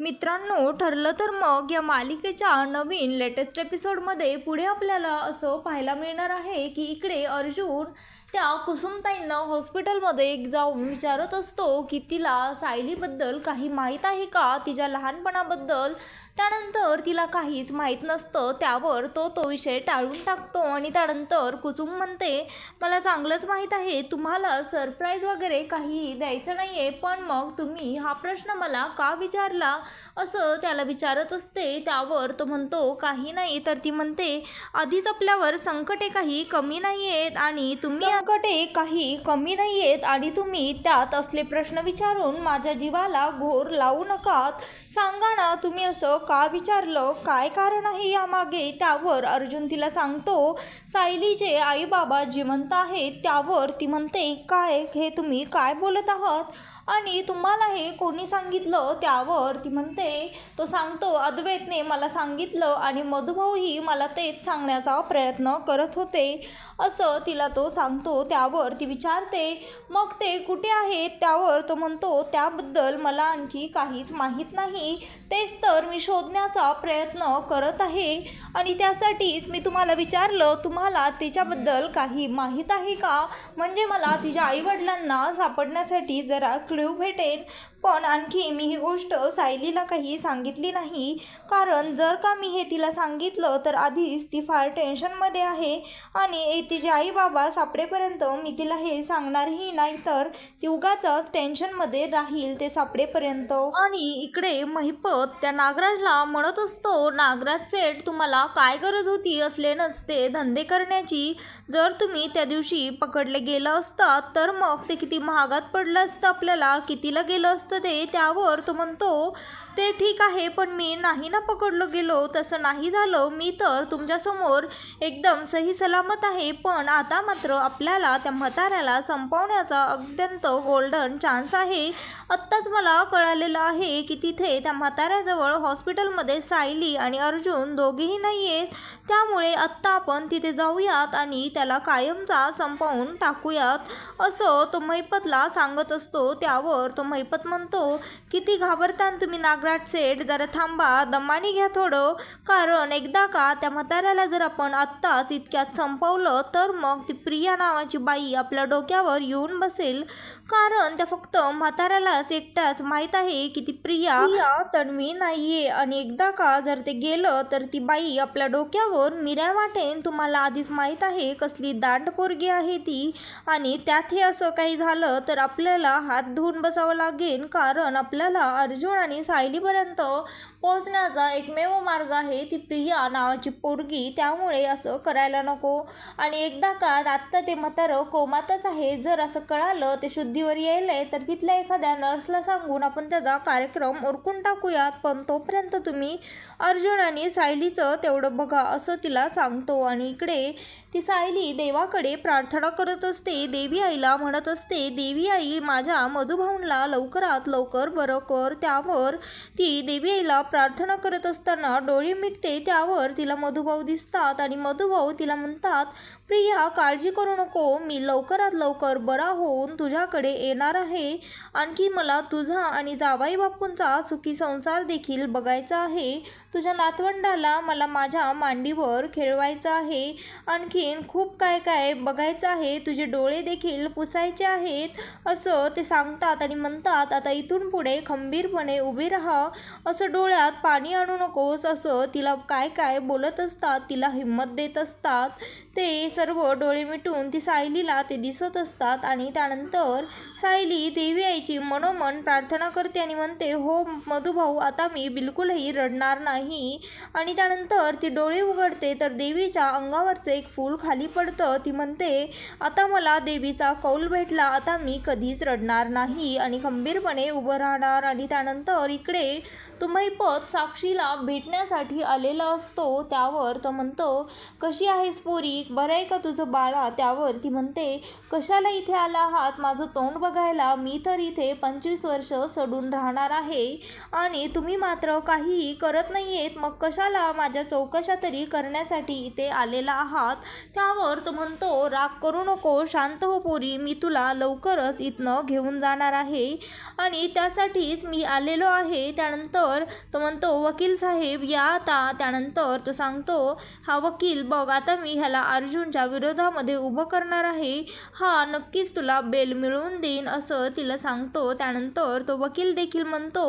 मित्रांनो ठरलं तर मग या मालिकेच्या नवीन लेटेस्ट एपिसोडमध्ये पुढे आपल्याला असं पाहायला मिळणार आहे की इकडे अर्जुन त्या कुसुमताईंना हॉस्पिटलमध्ये जाऊन विचारत असतो की तिला सायलीबद्दल काही माहीत आहे का? तिच्या लहानपणाबद्दल त्यानंतर तिला काहीच माहीत नसतं. त्यावर तो तो विषय टाळून टाकतो आणि त्यानंतर कुसुम म्हणते मला चांगलंच माहीत आहे तुम्हाला सरप्राईज वगैरे काही द्यायचं नाही आहे पण मग तुम्ही हा प्रश्न मला का विचारला? असं त्याला विचारत असते. त्यावर तो म्हणतो काही नाही तर ती म्हणते आधीच आपल्यावर संकटे काही कमी नाही आहेत आणि तुम्ही संकटे काही कमी नाही आहेत आणि तुम्ही त्यात असले प्रश्न विचारून माझ्या जीवाला घोर लावू नकात. सांगा ना तुम्ही असं का विचारलं? काय कारण आहे यामागे? त्यावर अर्जुन तिला सांगतो सायलीचे आई बाबा जिवंत आहेत त्यावर ती म्हणते काय हे तुम्ही काय बोलत आहात? आणि तुम्हाला हे कोणी सांगितलं? त्यावर ती म्हणते तो सांगतो अद्वैतने मला सांगितलं आणि मधुभाऊही मला तेच सांगण्याचा प्रयत्न करत होते. असं तिला तो सांगतो त्यावर ती विचारते मग ते कुठे आहेत? त्यावर तो म्हणतो त्याबद्दल मला आणखी काहीच माहीत नाही. तेच तर मी शोधण्याचा प्रयत्न करत आहे आणि त्यासाठीच मी तुम्हाला विचारलं तुम्हाला तिच्याबद्दल काही माहीत आहे का? म्हणजे मला तिच्या आईवडिलांना सापडण्यासाठी जरा क्ल्यू भेटेल पण आणखी मी ही गोष्ट सायलीला काही सांगितली नाही. कारण जर का मी हे तिला सांगितलं तर आधीच ती फार टेन्शनमध्ये आहे आणि तिचे आई बाबा सापडेपर्यंत मी तिला हे सांगणारही नाही तर ती उगाच टेन्शनमध्ये राहील ते सापडेपर्यंत. आणि इकडे महिपत त्या नागराजला म्हणत असतो नागराज सेठ तुम्हाला काय गरज होती असले नसते धंदे करण्याची? जर तुम्ही त्या दिवशी पकडले गेलं असतात तर मग ते किती महागात पडलं असतं आपल्याला? कितीला गेलं असतं ते त्यावर तो म्हणतो ते ठीक आहे पण मी नाही ना पकडलो गेलो. तसं नाही झालं. मी तर तुमच्यासमोर एकदम सही सलामत आहे. पण आता मात्र आपल्याला त्या म्हाताऱ्याला संपवण्याचा अत्यंत गोल्डन चान्स आहे. आत्ताच मला कळालेलं आहे की तिथे त्या म्हाताऱ्याजवळ हॉस्पिटलमध्ये सायली आणि अर्जुन दोघेही नाही आहेत त्यामुळे आत्ता आपण तिथे जाऊयात आणि त्याला कायमचा संपवून टाकूयात. असं तो महिपतला सांगत असतो. त्यावर तो महिपत म्हणतो किती घाबरतान तुम्ही नागराज सेठ जरा थांबा दमानी घ्या थोडं. कारण एकदा का त्या म्हाताऱ्याला जर आपण आत्ताच इतक्यात संपवलं तर मग ती प्रिया नावाची बाई आपल्या डोक्यावर येऊन बसेल. कारण त्या फक्त म्हाताऱ्यालाच एकट्याच माहीत आहे की ती प्रिया तन्वी नाहीये. आणि एकदा का जर ते गेलं तर ती बाई आपल्या डोक्यावर मिऱ्या वाटेन तुम्हाला आधीच माहीत आहे कसली दांड पोरगी आहे ती. आणि त्यात हे असं काही झालं तर आपल्याला हात धुवून बसावं लागेल कारण आपल्याला अर्जुन आणि सायलीपर्यंत पोहोचण्याचा एकमेव मार्ग आहे ती प्रिया नावाची पोरगी. त्यामुळे असं करायला नको. आणि एकदा का आत्ता ते म्हातारं कोमातच आहे. जर असं कळालं ते शुद्धीवर यायलं आहे तर तिथल्या एखाद्या नर्सला सांगून आपण त्याचा कार्यक्रम उरकून टाकूयात. पण तोपर्यंत तुम्ही अर्जुन आणि सायलीचं तेवढं बघा असं तिला सांगतो. आणि इकडे ती सायली देवाकडे प्रार्थना करत असते देवी आईला म्हणत असते देवी आई माझ्या मधुभाऊनला लवकरात लवकर बरं कर त्यावर ती देवी आईला प्रार्थना करत असताना डोळे मिटते त्यावर तिला मधुभाऊ दिसतात आणि मधुभाऊ तिला म्हणतात प्रिया काळजी करू नको. मी लवकरात लवकर बरा होऊन तुझ्याकडे येणार आहे. आणखी मला तुझा आणि जावाई बापूंचा सुखी संसार देखील बघायचा आहे. तुझ्या नातवंडाला मला माझ्या मांडीवर खेळवायचं आहे. आणखीन खूप काय काय बघायचं आहे. तुझे डोळे देखील पुसायचे आहेत. असं ते सांगतात आणि म्हणतात आता इथून पुढे खंबीरपणे उभे राहा. असं डोळ्यात पाणी आणू नकोस. असं तिला काय काय बोलत असतात तिला हिंमत देत असतात. ते सर्व डोळे मिटून ती सायलीला ते दिसत असतात आणि त्यानंतर सायली देवी आईची मनोमन प्रार्थना करते आणि म्हणते हो मधुभाऊ आता मी बिलकुलही रडणार नाही. आणि त्यानंतर ती डोळे उघडते तर देवीच्या अंगावरचं एक फूल खाली पडतं. ती म्हणते आता मला देवीचा कौल भेटला आता मी कधीच रडणार नाही आणि खंबीरपणे उभं राहणार. आणि त्यानंतर इकडे तुम्ही मैपत साक्षीला भेटण्यासाठी आलेला असतो. त्यावर तो म्हणतो कशी आहेस पोरी? बरं आहे का तुझं बाळा? त्यावर ती म्हणते कशाला इथे आला आहात? माझं तोंड बघायला मी तर इथे पंचवीस वर्ष सडून राहणार आहे. आणि तुम्ही मात्र काहीही करत नाही आहेत मग कशाला माझ्या चौकशा तरी करण्यासाठी इथे आलेला आहात? त्यावर तो म्हणतो राग करू नको शांत हो पोरी. मी तुला लवकरच इथनं घेऊन जाणार आहे. आणि त्यासाठीच मी आलेलो आहे. त्यानंतर तो म्हणतो वकील साहेब या आता. त्यानंतर तो सांगतो हा वकील बघ आता मी ह्याला अर्जुनच्या विरोधामध्ये उभं करणार आहे. हा नक्कीच तुला बेल मिळवून देईन असं तिला सांगतो. त्यानंतर तो वकील देखील म्हणतो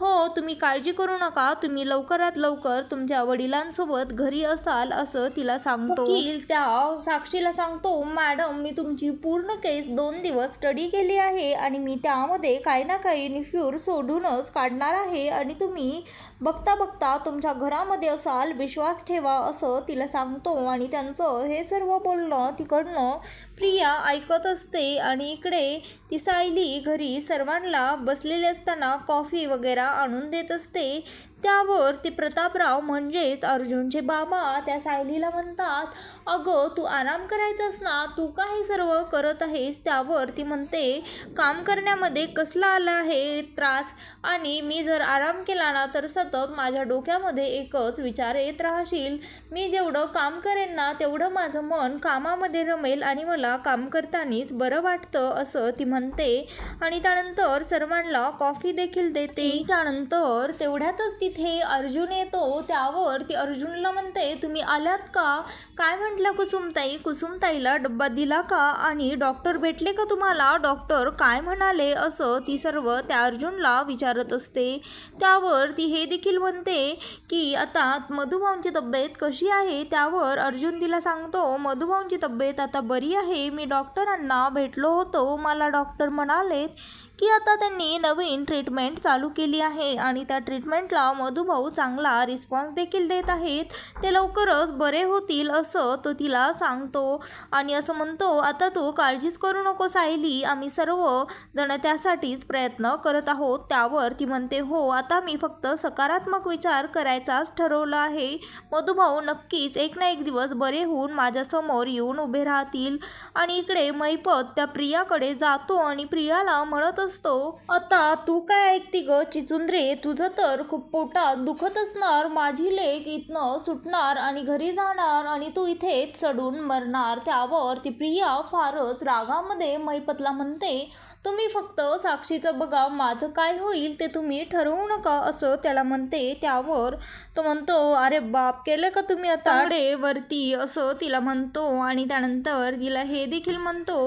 हो तुम्ही काळजी करू नका. तुम्ही लवकरात लवकर तुमच्या वडिलांसोबत घरी असाल असं तिला सांगतो. वकील त्या साक्षीला सांगतो मॅडम मी तुमची पूर्ण केस दोन दिवस स्टडी केली आहे आणि मी त्यामध्ये काही ना काही निफ्यूर सोडूनच काढणार आहे आणि तुम्ही बघता बघता तुमच्या घरामध्ये असाल विश्वास ठेवा असं तिला सांगतो. आणि त्यांचं हे सर्व बोलणं तिकडनं प्रिया ऐकत असते आणि इकडे ती सायली घरी सर्वांना बसलेले असताना कॉफी वगैरे आणून देत असते. त्यावर ते प्रतापराव म्हणजेच अर्जुनचे बाबा त्या सायलीला म्हणतात अगं तू आराम करायचास ना? तू का हे सर्व करत आहेस? त्यावर ती म्हणते काम करण्यामध्ये कसला आला आहे त्रास? आणि मी जर आराम केला ना तर सतत माझ्या डोक्यामध्ये एकच विचार येत राहशील. मी जेवढं काम करेन ना तेवढं माझं मन कामामध्ये रमेल आणि मला काम करतानीच बरं वाटतं असं ती म्हणते. आणि त्यानंतर सर्वांना कॉफी देखील देते. त्यानंतर तेवढ्यातच तिथे अर्जुन येतो. त्यावर ती अर्जुनला म्हणते तुम्ही आल्यात का? काय म्हटलं कुसुमताई? कुसुमताईला डब्बा दिला का? आणि डॉक्टर भेटले का तुम्हाला? डॉक्टर काय म्हणाले? असं ती सर्व त्या अर्जुनला विचारत असते. त्यावर ती हे देखील म्हणते की आता मधुभाऊंची तब्येत कशी आहे? त्यावर अर्जुन तिला सांगतो मधुभाऊंची तब्येत आता बरी आहे. मी डॉक्टरांना भेटलो होतो. मला डॉक्टर म्हणालेत की आता त्यांनी नवीन ट्रीटमेंट चालू केली आहे आणि त्या ट्रीटमेंटला मधुभाऊ चांगला रिस्पॉन्स देखील देत आहेत. ते लवकरच बरे होतील असं तो तिला सांगतो. आणि असं म्हणतो आता तू काळजीच करू नको सायली. आम्ही सर्व जण त्यासाठीच प्रयत्न करत आहोत. त्यावर ती म्हणते हो आता मी फक्त सकारात्मक विचार करायचाच ठरवलं आहे. मधुभाऊ नक्कीच एक ना एक दिवस बरे होऊन माझ्यासमोर येऊन उभे राहतील. आणि इकडे मैपत त्या प्रियाकडे जातो आणि प्रियाला म्हणत असतो. आता तू काय ऐकती ग? चिचुंद्रे तुझं तर खूप पोटात दुखत असणार. माझी लेक इथनं सुटणार आणि घरी जाणार आणि तू इथेच सडून मरणार. त्यावर ती प्रिया फारच रागामध्ये मैपतला म्हणते तुम्ही फक्त साक्षीचं बघा माझं काय होईल ते तुम्ही ठरवू नका असं त्याला म्हणते. त्यावर तो म्हणतो अरे बाप केलं का तुम्ही आता वरती असं तिला म्हणतो आणि त्यानंतर तिला हे देखील म्हणतो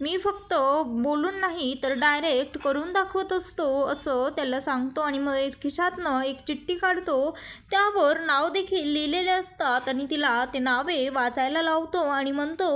मी फक्त बोलून नाही तर डायरेक्ट करून दाखवत असतो असं त्याला सांगतो आणि मग खिशातनं एक चिठ्ठी काढतो. त्यावर नाव देखील लिहिलेले असतात आणि तिला ते नावे वाचायला लावतो आणि म्हणतो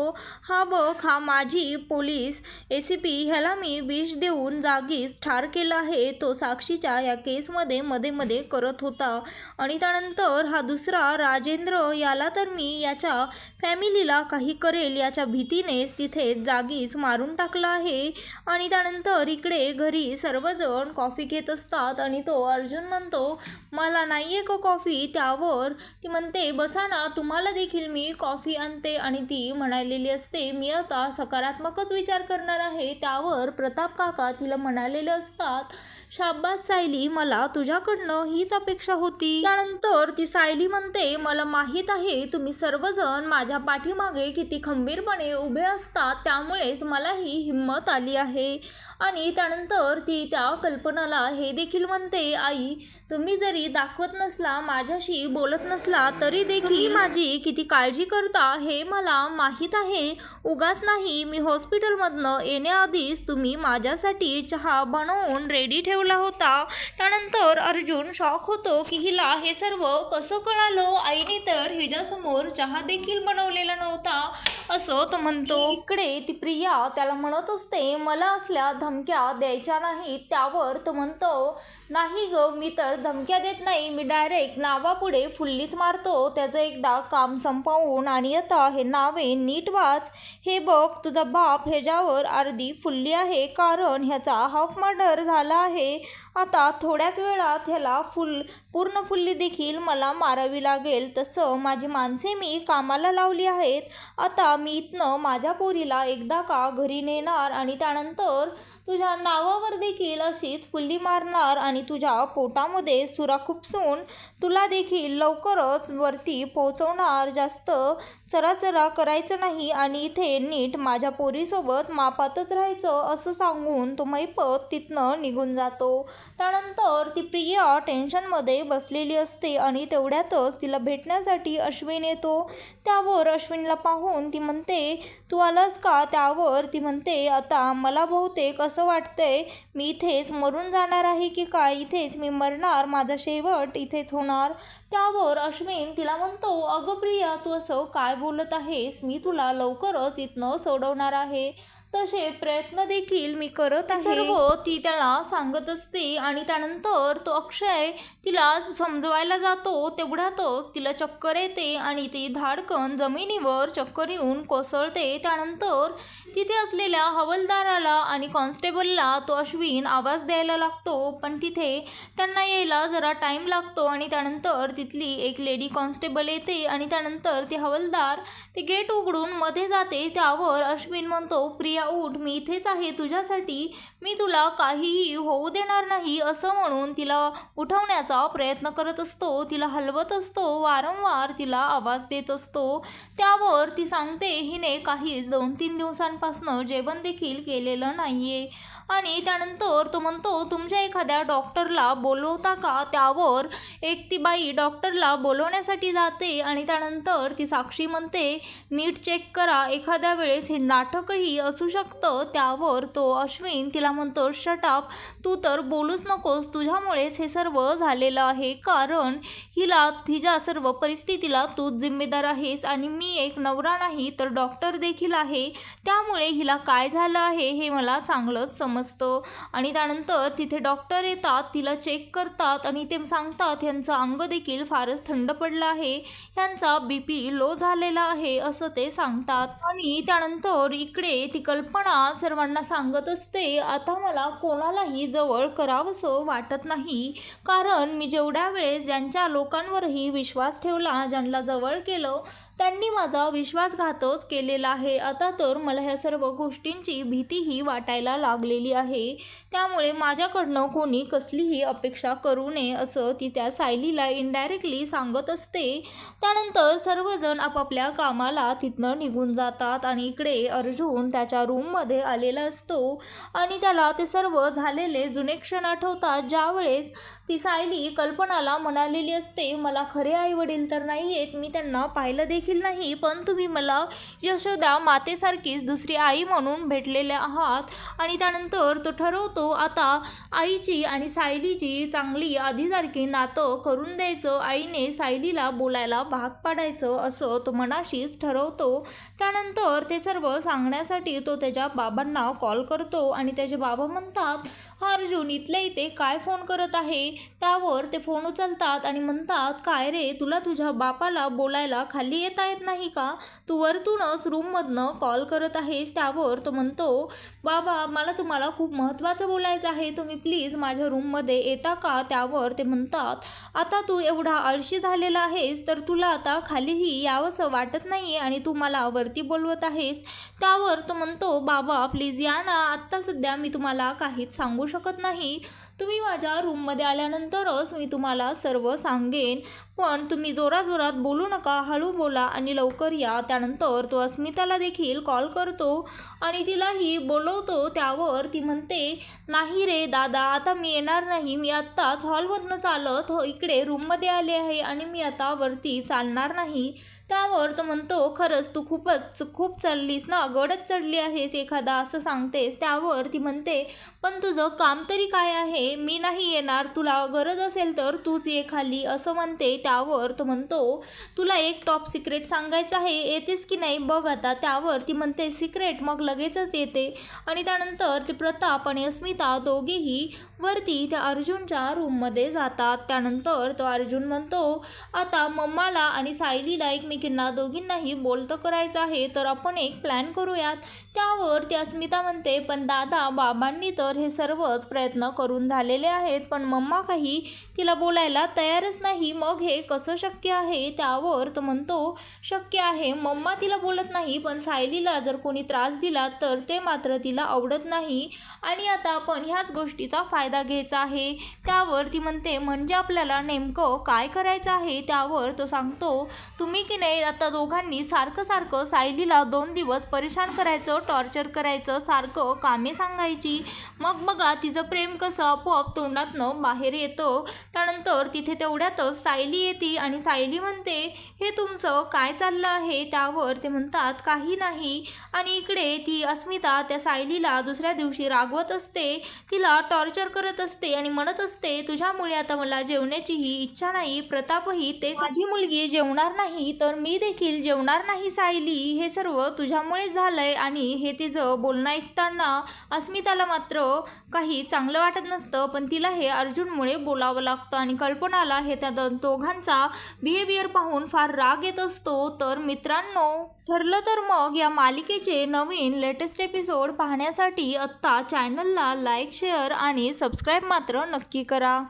हा बघ हा माझी पोलीस ए सी पी ह्याला मी विष देऊन जागीच ठार केला आहे. तो साक्षीच्या या केसमध्ये मध्ये मध्ये करत होता आणि त्यानंतर हा दुसरा राजेंद्र याला तर मी याच्या फॅमिलीला काही करेल याच्या भीतीनेच तिथे जागीच मारून टाकलं आहे. आणि त्यानंतर इकडे घरी सर्वजण कॉफी घेत असतात आणि तो अर्जुन म्हणतो मला नाही आहे का कॉफी त्यावर? ती म्हणते बसा ना तुम्हाला देखील मी कॉफी आणते. आणि ती म्हणालेली असते मी आता सकारात्मकच विचार करणार आहे. त्यावर प्रताप काका तिला म्हणालेले असतात शाब्बास सायली मला तुझ्याकडनं हीच अपेक्षा होती. त्यानंतर ती सायली म्हणते मला माहीत आहे तुम्ही सर्वजण माझ्या पाठीमागे किती खंबीरपणे उभे असतात त्यामुळेच मला ही हिंमत आली आहे. आणि त्या त्यानंतर ती त्या कल्पनाला हे देखील म्हणते आई तुम्ही जरी दाखवत नसला माझ्याशी बोलत नसला तरी देखील माझी किती काळजी करता हे मला माहीत आहे. उगाच नाही मी हॉस्पिटलमधनं येण्याआधीच तुम्ही माझ्यासाठी चहा बनवून रेडी ठेवला होता. त्यानंतर अर्जुन शॉक होतो की हिला हे सर्व कसं कळालं? आईने तर हिच्यासमोर चहा देखील बनवलेला नव्हता. असं तो म्हणतो. इकडे ती प्रिया त्याला म्हणत असते मला असल्या धमक्या द्यायच्या नाहीत त्यावर तो म्हणतो नाही ग मी तर धमक्या देत नाही मी डायरेक्ट नावापुढे फुल्लीच मारतो त्याचं एकदा काम संपवून आणि आता हे नावे नीट वाच. हे बघ तुझा बाप ह्याच्यावर अर्धी फुल्ली आहे कारण ह्याचा हाफ मर्डर झाला आहे. आता थोड्याच वेळात ह्याला फुल पूर्ण फुल्ली देखील मला मारावी लागेल. तसं माझी माणसे मी कामाला लावली आहेत. आता मी इथनं माझ्या पोरीला एकदा का घरी नेणार आणि त्यानंतर तुझ्या नावावर देखील अशीच फुल्ली मारणार आणि तुझ्या पोटामध्ये सुरा खुपसून तुला देखील लवकरच वरती पोहोचवणार. जास्त चराचरा करायचं नाही आणि इथे नीट माझ्या पोरीसोबत मापातच राहायचं असं सांगून तो मैपत तिथनं निघून जातो. त्यानंतर ती प्रिया टेन्शनमध्ये बसलेली असते आणि तेवढ्यातच तिला भेटण्यासाठी अश्विन येतो. त्यावर अश्विनला पाहून ती म्हणते तू आलास का? त्यावर ती म्हणते आता मला बहुतेक असं वाटतंय मी इथेच मरून जाणार आहे की काय? इथेच मी मरणार माझा शेवट इथेच होणार. त्यावर अश्विन तिला म्हणतो अगं प्रिया तू असं काय बोलत आहेस मी तुला लवकरच इथनं सोडवणार आहे. तसे प्रयत्न देखील मी करत आहे. सर्व ती त्याला सांगत असते आणि त्यानंतर तो अक्षय तिला समजवायला जातो. तेवढ्यातच तिला चक्कर येते आणि ती धाडकन जमिनीवर चक्कर येऊन कोसळते. त्यानंतर तिथे असलेल्या हवलदाराला आणि कॉन्स्टेबलला तो अश्विन आवाज द्यायला लागतो. पण तिथे त्यांना यायला जरा टाईम लागतो आणि त्यानंतर तिथली एक लेडी कॉन्स्टेबल येते आणि त्यानंतर ते हवलदार ते गेट उघडून मध्ये जाते. त्यावर अश्विन म्हणतो प्रिया उठ मी इथेच आहे तुझ्यासाठी. मी तुला काहीही होऊ देणार नाही असं म्हणून तिला उठवण्याचा प्रयत्न करत असतो. तिला हलवत असतो वारंवार तिला आवाज देत असतो. त्यावर ती सांगते हिने काहीच दोन तीन दिवसांपासनं जेवण देखील केलेलं नाही आहे आणि त्यानंतर तो म्हणतो तुमच्या एखाद्या डॉक्टरला बोलवता का? त्यावर एक ती बाई डॉक्टरला बोलवण्यासाठी जाते आणि त्यानंतर ती साक्षी म्हणते नीट चेक करा एखाद्या वेळेस हे नाटकही असू शकतं. त्यावर तो अश्विन तिला म्हणतो शटअप तू तर बोलूच नकोस तुझ्यामुळेच हे सर्व झालेलं आहे. कारण हिला तिच्या सर्व परिस्थितीला तूच जिम्मेदार आहेस आणि मी एक नवरा नाही तर डॉक्टर देखील आहे. त्यामुळे हिला काय झालं आहे हे मला चांगलंच समजतं. आणि त्यानंतर तिथे डॉक्टर येतात तिला चेक करतात आणि ते सांगतात यांचं अंग देखील फारच थंड पडलं आहे. यांचा बी पी लो झालेला आहे असं ते सांगतात. आणि त्यानंतर इकडे ती कल्पना सर्वांना सांगत असते आता मला कोणालाही जवळ करावंसं वाटत नाही. कारण मी जेवढ्या वेळेस ज्यांच्या लोकांवरही विश्वास ठेवला ज्यांना जवळ केलं त्यांनी माझा विश्वासघातच केलेला आहे. आता तर मला ह्या सर्व गोष्टींची भीतीही वाटायला लागलेली आहे. त्यामुळे माझ्याकडनं कोणी कसलीही अपेक्षा करू नये असं ती त्या सायलीला इनडायरेक्टली सांगत असते. त्यानंतर सर्वजण आपापल्या कामाला तिथनं निघून जातात आणि इकडे अर्जुन त्याच्या रूममध्ये आलेला असतो आणि त्याला ते सर्व झालेले जुने क्षण आठवतात. ज्यावेळेस ती सायली कल्पनाला म्हणालेली असते मला खरे आई वडील तर नाही आहेत मी त्यांना पाहिलं देखील नाही पण तुम्ही मला यशोदा मातेसारखीच दुसरी आई म्हणून भेटलेले आहात आणि त्यानंतर तो ठरवतो आता आईची आणि सायलीची चांगली आधीसारखी नातं करून द्यायचं आईने सायलीला बोलायला भाग पाडायचं असं तो मनाशीच ठरवतो. त्यानंतर ते सर्व सांगण्यासाठी तो त्याच्या बाबांना कॉल करतो आणि त्याचे बाबा म्हणतात अर्जुन इथल्या इथे काय फोन करत आहे? त्यावर ते फोन उचलतात आणि म्हणतात काय रे तुला तुझ्या बापाला बोलायला खाली येता येत नाही का? तू वरतूनच रूममधनं कॉल करत आहेस. त्यावर तो म्हणतो बाबा मला तुम्हाला खूप महत्त्वाचं बोलायचं आहे. तुम्ही प्लीज माझ्या रूममध्ये येता का? त्यावर ते म्हणतात आता तू एवढा आळशी झालेला आहेस तर तुला आता खालीही यावंसं वाटत नाही आणि तू मला वरती बोलवत आहेस. त्यावर तो म्हणतो बाबा प्लीज या ना. आत्ता सध्या मी तुम्हाला काहीच सांगू शकत नाही तुम्ही माझ्या रूममध्ये आल्यानंतरच मी तुम्हाला सर्व सांगेन. पण तुम्ही जोराजोरात बोलू नका हळू बोला आणि लवकर या. त्यानंतर तो अस्मिताला देखील कॉल करतो आणि तिलाही बोलवतो. त्यावर ती म्हणते नाही रे दादा आता मी येणार नाही. मी आत्ताच हॉलमधनं चालत हो इकडे रूममध्ये आले आहे आणि मी आता वरती चालणार नाही. त्यावर तो म्हणतो खरंच तू खूपच खूप चढलीस ना? गडच चढली आहेस एखादा असं सांगतेस. त्यावर ती म्हणते पण तुझं काम तरी काय आहे? मी नाही येणार तुला गरज असेल तर तूच ये खाली असं म्हणते. त्यावर तो म्हणतो तुला एक टॉप सिक्रेट सांगायचं आहे येतेस की नाही बघ आता. त्यावर ती म्हणते सिक्रेट मग लगेचच येते. आणि त्यानंतर ते प्रताप आणि अस्मिता दोघेही वरती त्या अर्जुनच्या रूममध्ये जातात. त्यानंतर तो अर्जुन म्हणतो आता मम्माला आणि सायलीला एकमेकींना दोघींनाही बोलतं करायचं आहे तर आपण एक प्लॅन करूयात. त्यावर ती अस्मिता म्हणते पण दादा बाबांनी तर हे सर्वच प्रयत्न करून झालेले आहेत पण मम्मा काही तिला बोलायला तयारच नाही. मग हे कसं शक्य आहे त्यावर तो म्हणतो शक्य आहे. मम्मा तिला बोलत नाही पण सायलीला जर कोणी त्रास दिला तर ते मात्र तिला आवडत नाही. आणि आता आपण ह्याच गोष्टीचा फायदा घ्यायचा आहे. त्यावर ती म्हणते म्हणजे आपल्याला नेमकं काय करायचं आहे? त्यावर तो सांगतो तुम्ही की नाही आता दोघांनी सारखं सारखं सायलीला दोन दिवस परेशान करायचं टॉर्चर करायचं सारखं कामे सांगायची. मग बघा तिचं प्रेम कसं आपोआप तोंडातनं बाहेर येतं. त्यानंतर तिथे तेवढ्यातच सायली येते आणि सायली म्हणते हे तुमचं काय चाललं आहे? त्यावर ते म्हणतात काही नाही. आणि इकडे ती अस्मिता त्या सायलीला दुसऱ्या दिवशी रागवत असते. तिला टॉर्चर करत असते आणि म्हणत असते तुझ्यामुळे आता मला जेवण्याचीही इच्छा नाही प्रतापही तेच माझी मुलगी जेवणार नाही तर मी देखील जेवणार नाही सायली. हे सर्व तुझ्यामुळे झालंय आणि हे तिचं बोलणं ऐकताना अस्मिताला मात्र काही चांगलं वाटत नसतं. पण तिला हे अर्जुनमुळे बोलावं लागतं आणि कल्पनाला हे त्या दोघांचा बिहेवियर पाहून फार राग येत असतो. तर मित्रांनो ठरलं तर मग या मालिकेचे नवीन लेटेस्ट एपिसोड पाहण्यासाठी आत्ता चॅनलला लाईक शेअर आणि सबस्क्राईब मात्र नक्की करा.